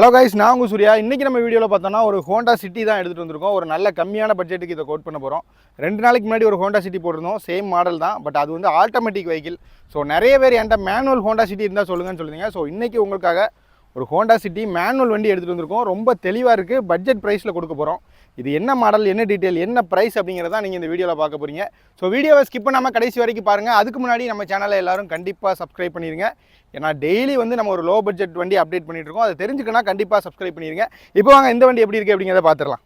Hello guys நான் உங்கள் சூர்யா. இன்றைக்கி நம்ம வீடியோவில் பார்த்தோம்னா ஒரு ஹோண்டா சிட்டி தான் எடுத்துகிட்டு வந்திருக்கோம். ஒரு நல்ல கம்மியான பட்ஜெட்டுக்கு இதை கோட் பண்ண போகிறோம் ரெண்டு நாளைக்கு முன்னாடி ஒரு ஹோண்டா சிட்டி போட்டிருந்தோம். சேம் மாடல் தான். பட் அது வந்து ஆட்டோமேட்டிக் வெஹிக்கிள் ஸோ நிறைய பேர் என்கிட்ட மேனுவல் ஹோண்டா சிட்டி இருந்தால் சொல்லுங்கன்னு சொல்லுங்க ஸோ இன்றைக்கி உங்களுக்காக ஒரு ஹோண்டா சிட்டி மேனுவல் வண்டி எடுத்துகிட்டு வந்திருக்கோம். ரொம்ப தெளிவாக இருக்குது பட்ஜெட் ப்ரைஸில் கொடுக்க போகிறோம் இது என்ன மாடல் என்ன டீட்டெயில் என்ன ப்ரைஸ் அப்படிங்கிறத நீங்கள் இந்த வீடியோவில் பார்க்க போகிறீங்க ஸோ வீடியோவை ஸ்கிப் பண்ணாமல் கடைசி வரைக்கும் பாருங்கள் அதுக்கு முன்னாடி நம்ம சேனலை எல்லாரும் கண்டிப்பாக சப்ஸ்கிரைப் பண்ணிடுங்க ஏன்னா டெய்லி வந்து நம்ம ஒரு லோ பட்ஜெட் வண்டி அப்டேட் பண்ணிட்டு இருக்கோம். அதை தெரிஞ்சுக்கனா கண்டிப்பாக சப்ஸ்கிரைப் பண்ணிடுங்க இப்போ வாங்க இந்த வண்டி எப்படி இருக்குது அப்படிங்கிறத பார்த்துடலாம்.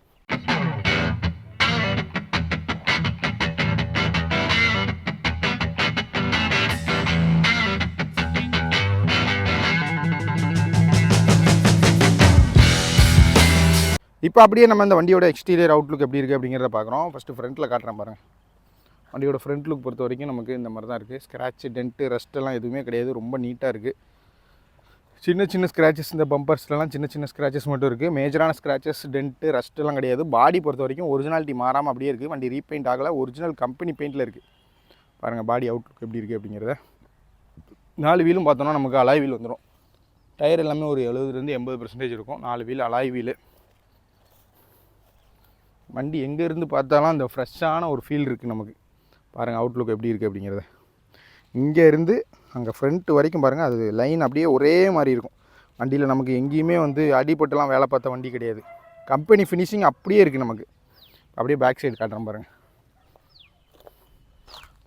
இப்போ அப்படியே நம்ம இந்த வண்டியோட எக்ஸ்டீரியர் அவுட்லுக் எப்படி இருக்குது அப்படிங்கிறத பார்க்குறோம். ஃபஸ்ட்டு ஃப்ரண்ட்டில் காட்டுறேன் பாருங்கள் வண்டியோட ஃப்ரண்ட் லுக் பொறுத்த வரைக்கும் நமக்கு இந்த மாதிரி தான் இருக்குது ஸ்க்ராட்ச் டென்ட்டு ரெஸ்ட்டெல்லாம் எதுவுமே கிடையாது. ரொம்ப நீட்டாக இருக்குது சின்ன சின்ன ஸ்க்ராச்சஸ் இந்த பம்பர்ஸ்லாம் சின்ன சின்ன ஸ்க்ராச்சஸ் மட்டும் இருக்குது மேஜரான ஸ்க்ராச்சஸ் டென்ட்டு ரஸ்ட்டெல்லாம் கிடையாது. பாடி பொறுத்த வரைக்கும் ஒரிஜினாலிட்டி மாறாமல் அப்படியே இருக்குது வண்டி ரீபெயிண்ட் ஆகலை. ஒரிஜினல் கம்பெனி பெயிண்டில் இருக்குது பாருங்கள் பாடி அவுட்லுக் எப்படி இருக்குது அப்படிங்கிறத. நாலு வீலும் பார்த்தோன்னா நமக்கு அலாய் வீல் வந்துடும் டயர் எல்லாமே ஒரு எழுபதுலேருந்து எண்பது பர்சன்டேஜ் இருக்கும். நாலு வீல் அலாய் வீல் வண்டி எங்கேருந்து பார்த்தாலும் அந்த ஃப்ரெஷ்ஷான ஒரு ஃபீல் இருக்குது நமக்கு. பாருங்கள் அவுட்லுக் எப்படி இருக்குது அப்படிங்கிறத. இங்கே இருந்து அங்கே ஃப்ரண்ட்டு வரைக்கும் பாருங்கள் அது லைன் அப்படியே ஒரே மாதிரி இருக்கும். வண்டியில் நமக்கு எங்கேயுமே வந்து அடிப்பட்டுலாம் வேலை பார்த்த வண்டி கிடையாது. கம்பெனி ஃபினிஷிங் அப்படியே இருக்குது நமக்கு. அப்படியே பேக் சைடு காட்டுறேன் பாருங்கள்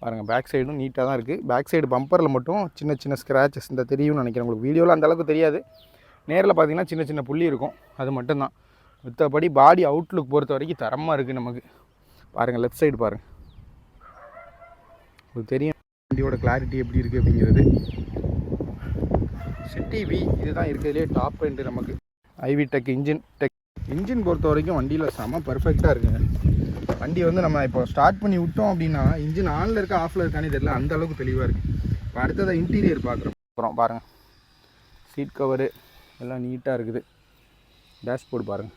பாருங்கள் பேக் சைடும் நீட்டாக தான் இருக்குது பேக் சைடு பம்பரில் மட்டும் சின்ன சின்ன ஸ்க்ராச்சஸ் இந்த தெரியும்னு நினைக்கிறேன். உங்களுக்கு வீடியோவில் அந்த அளவுக்கு தெரியாது. நேரில் பார்த்தீங்கன்னா சின்ன சின்ன புள்ளி இருக்கும். அது மட்டும்தான். மற்றபடி பாடி அவுட்லுக் பொறுத்த வரைக்கும் தரமாக இருக்குது நமக்கு. பாருங்கள் லெஃப்ட் சைடு பாருங்கள் உங்களுக்கு தெரியும் வண்டியோட கிளாரிட்டி எப்படி இருக்குது அப்படிங்கிறது. சிட்டி வி இதுதான் இருக்கிறதுலே டாப் எண்டு நமக்கு. IVTEC engine tech engine பொறுத்த வரைக்கும் வண்டியில் செம பர்ஃபெக்டாக இருக்குங்க. வண்டி வந்து நம்ம இப்போ ஸ்டார்ட் பண்ணி விட்டோம் அப்படின்னா இன்ஜின் ஆனில் இருக்க ஆஃபில் இருக்கானே தெரியல அந்த அளவுக்கு தெளிவாக இருக்குது இப்போ அடுத்ததை இன்டீரியர் பார்க்குறோம். அப்புறம் பாருங்கள் சீட் கவரு எல்லாம் நீட்டாக இருக்குது. டேஷ்போர்டு பாருங்கள்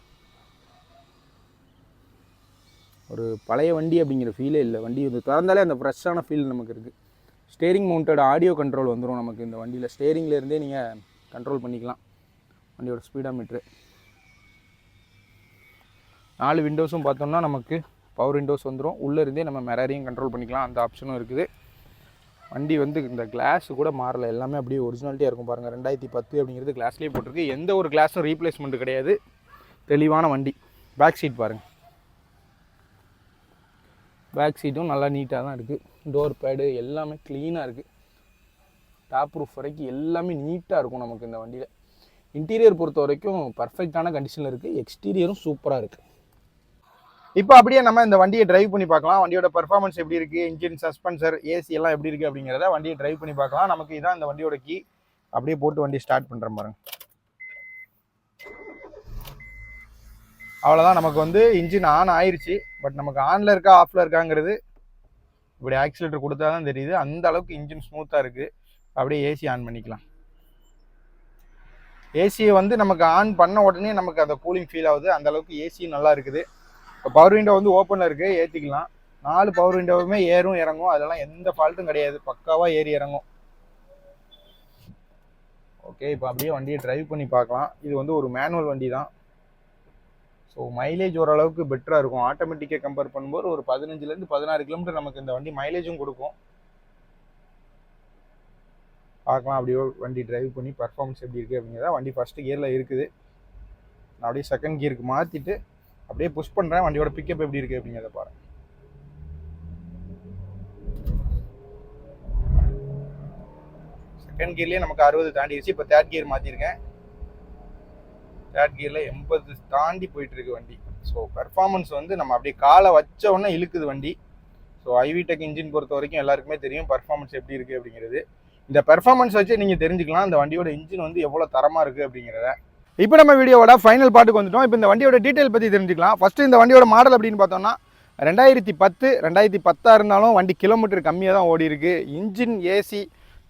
ஒரு பழைய வண்டி அப்படிங்கிற ஃபீலே இல்லை. வண்டி வந்து திறந்தாலே அந்த ஃப்ரெஷ்ஷான ஃபீல் நமக்கு இருக்குது ஸ்டேரிங் மவுண்டட் ஆடியோ கண்ட்ரோல் வந்துடும் நமக்கு இந்த வண்டியில். ஸ்டேரிங்லேருந்தே நீங்கள் கண்ட்ரோல் பண்ணிக்கலாம். வண்டியோட ஸ்பீடாக மீட்ரு நாலு விண்டோஸும் பார்த்தோம்னா நமக்கு பவர் விண்டோஸ் வந்துடும் உள்ளே இருந்தே நம்ம மிரரையும் கண்ட்ரோல் பண்ணிக்கலாம். அந்த ஆப்ஷனும் இருக்குது. வண்டி வந்து இந்த கிளாஸ் கூட மாறல. எல்லாமே அப்படியே ஒரிஜினாலிட்டியாக இருக்கும் பாருங்கள் ரெண்டாயிரத்தி பத்து அப்படிங்கிறது கிளாஸ்லேயே போட்டிருக்கு. எந்த ஒரு கிளாஸும் ரீப்ளேஸ்மெண்ட் கிடையாது. தெளிவான வண்டி. பேக் சீட் பாருங்கள் பேக் சீட்டும் நல்லா நீட்டாக தான் இருக்குது டோர் பேடு எல்லாமே க்ளீனாக இருக்குது டாப் ரூஃப் வரைக்கும் எல்லாமே நீட்டாக இருக்கும் நமக்கு இந்த வண்டியில். இன்டீரியர் பொறுத்த வரைக்கும் பர்ஃபெக்டான கண்டிஷனில் இருக்குது எக்ஸ்டீரியரும் சூப்பராக இருக்குது இப்போ அப்படியே நம்ம இந்த வண்டியை டிரைவ் பண்ணி பார்க்கலாம். வண்டியோட பர்ஃபார்மன்ஸ் எப்படி இருக்குது இன்ஜின் சஸ்பென்சர் ஏசி எல்லாம் எப்படி இருக்குது அப்படிங்கிறத வண்டியை டிரைவ் பண்ணி பார்க்கலாம். நமக்கு இதான் இந்த வண்டியோட கீ அப்படியே போட்டு வண்டி ஸ்டார்ட் பண்ணுறேன் பாருங்க. அவ்வளோதான் நமக்கு வந்து இன்ஜின் ஆன் ஆயிடுச்சு பட் நமக்கு ஆனில் இருக்கா ஆஃபில் இருக்காங்கிறது இப்படி ஆக்சிலேட்டர் கொடுத்தா தான் தெரியுது. அந்த அளவுக்கு இன்ஜின் ஸ்மூத்தாக இருக்குது அப்படியே ஏசி ஆன் பண்ணிக்கலாம். ஏசியை வந்து நமக்கு ஆன் பண்ண உடனே நமக்கு அந்த கூலிங் ஃபீல் ஆகுது. அந்த அளவுக்கு ஏசி நல்லா இருக்குது. இப்போ பவர் விண்டோ வந்து ஓப்பனில் இருக்குது ஏற்றிக்கலாம் நாலு பவர் விண்டோவுமே ஏறும் இறங்கும். அதெல்லாம் எந்த ஃபால்ட்டும் கிடையாது. பக்காவாக ஏறி இறங்கும். ஓகே இப்போ அப்படியே வண்டியை ட்ரைவ் பண்ணி பார்க்கலாம். இது வந்து ஒரு மேனுவல் வண்டி தான் ஸோ மைலேஜ் ஓரளவுக்கு பெட்டராக இருக்கும். ஆட்டோமேட்டிக்காக கம்பேர் பண்ணும்போது ஒரு பதினஞ்சுலேருந்து பதினாறு கிலோமீட்டர் நமக்கு இந்த வண்டி மைலேஜும் கொடுக்கும். பார்க்கலாம் அப்படியே வண்டி டிரைவ் பண்ணி பர்ஃபார்மன்ஸ் எப்படி இருக்குது அப்படிங்கிறத. வண்டி ஃபஸ்ட்டு கியரில் இருக்குது. நான் அப்படியே செகண்ட் கியருக்கு மாற்றிட்டு அப்படியே புஷ் பண்ணுறேன் வண்டியோட பிக்கப் எப்படி இருக்குது அப்படிங்கிறத பாருங்க. செகண்ட் கியர்லேயே நமக்கு அறுபது தாண்டிடுச்சு இப்போ தேர்ட் கியர் மாற்றிருக்கேன் தேர்ட் கியரில் எண்பது தாண்டி போயிட்டுருக்கு வண்டி. ஸோ பெர்ஃபார்மன்ஸ் வந்து நம்ம அப்படியே காலை வச்ச உடனே இழுக்குது வண்டி. ஸோ ஐவிடெக் இன்ஜின் பொறுத்த வரைக்கும் எல்லாருக்குமே தெரியும் பர்ஃபார்மன்ஸ் எப்படி இருக்குது அப்படிங்கிறது. இந்த பெர்ஃபார்மன்ஸ் வச்சு நீங்கள் தெரிஞ்சுக்கலாம் இந்த வண்டியோட இன்ஜின் வந்து எவ்வளோ தரமாக இருக்குது அப்படிங்கிறத. இப்போ நம்ம வீடியோவோட ஃபைனல் பாட்டுக்கு வந்துட்டோம். இப்போ இந்த வண்டியோட டீட்டெயில் பற்றி தெரிஞ்சுக்கலாம். ஃபஸ்ட்டு இந்த வண்டியோட மாடல் அப்படின்னு பார்த்தோம்னா ரெண்டாயிரத்தி பத்து ரெண்டாயிரத்தி பத்தாக இருந்தாலும் வண்டி கிலோமீட்டர் கம்மியாக தான் ஓடி இருக்குது இன்ஜின் ஏசி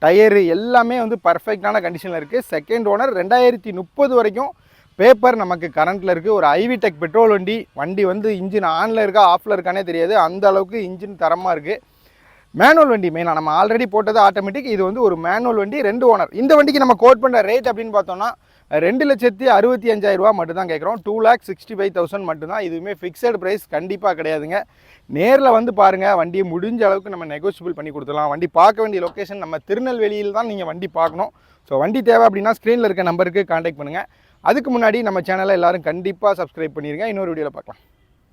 டயரு எல்லாமே வந்து பர்ஃபெக்டான கண்டிஷனில் இருக்குது செகண்ட் ஓனர் ரெண்டாயிரத்தி முப்பது வரைக்கும் பேப்பர் நமக்கு கரண்ட்டில் இருக்குது ஒரு ஐவிடெக் பெட்ரோல் வண்டி வண்டி வந்து இன்ஜின் ஆனில் இருக்கா ஆஃபில் இருக்கானே தெரியாது. அந்த அளவுக்கு இன்ஜின் தரமாக இருக்குது மேனுவல் வண்டி மெயினாக நம்ம ஆல்ரெடி போட்டது ஆட்டோமேட்டிக் இது வந்து ஒரு மேனுவல் வண்டி ரெண்டு ஓனர் இந்த வண்டிக்கு நம்ம கோட் பண்ணுற ரேட் அப்படின்னு பார்த்தோம்னா ரெண்டு லட்சத்தி அறுபத்தி அஞ்சாயிரம் மட்டும்தான் மட்டும் தான் கேட்குறோம். Two lakh sixty five thousand மட்டும்தான். இதுவுமே ஃபிக்ஸட் ப்ரைஸ் கண்டிப்பாக கிடையாதுங்க. நேரில் வந்து பாருங்கள் வண்டியை முடிஞ்ச அளவுக்கு நம்ம நெகோஷியபிள் பண்ணி கொடுத்துலாம் வண்டி பார்க்க வேண்டிய லொக்கேஷன் நம்ம திருநெல்வேலியில் தான் நீங்கள் வண்டி பார்க்கணும். ஸோ வண்டி தேவை அப்படின்னா ஸ்க்ரீனில் இருக்க நம்பருக்கு காண்டாக்ட் பண்ணுங்கள் அதுக்கு முன்னாடி நம்ம சேனலை எல்லாரும் கண்டிப்பாக சப்ஸ்கிரைப் பண்ணிடுங்க இன்னொரு வீடியோவில் பார்க்கலாம்.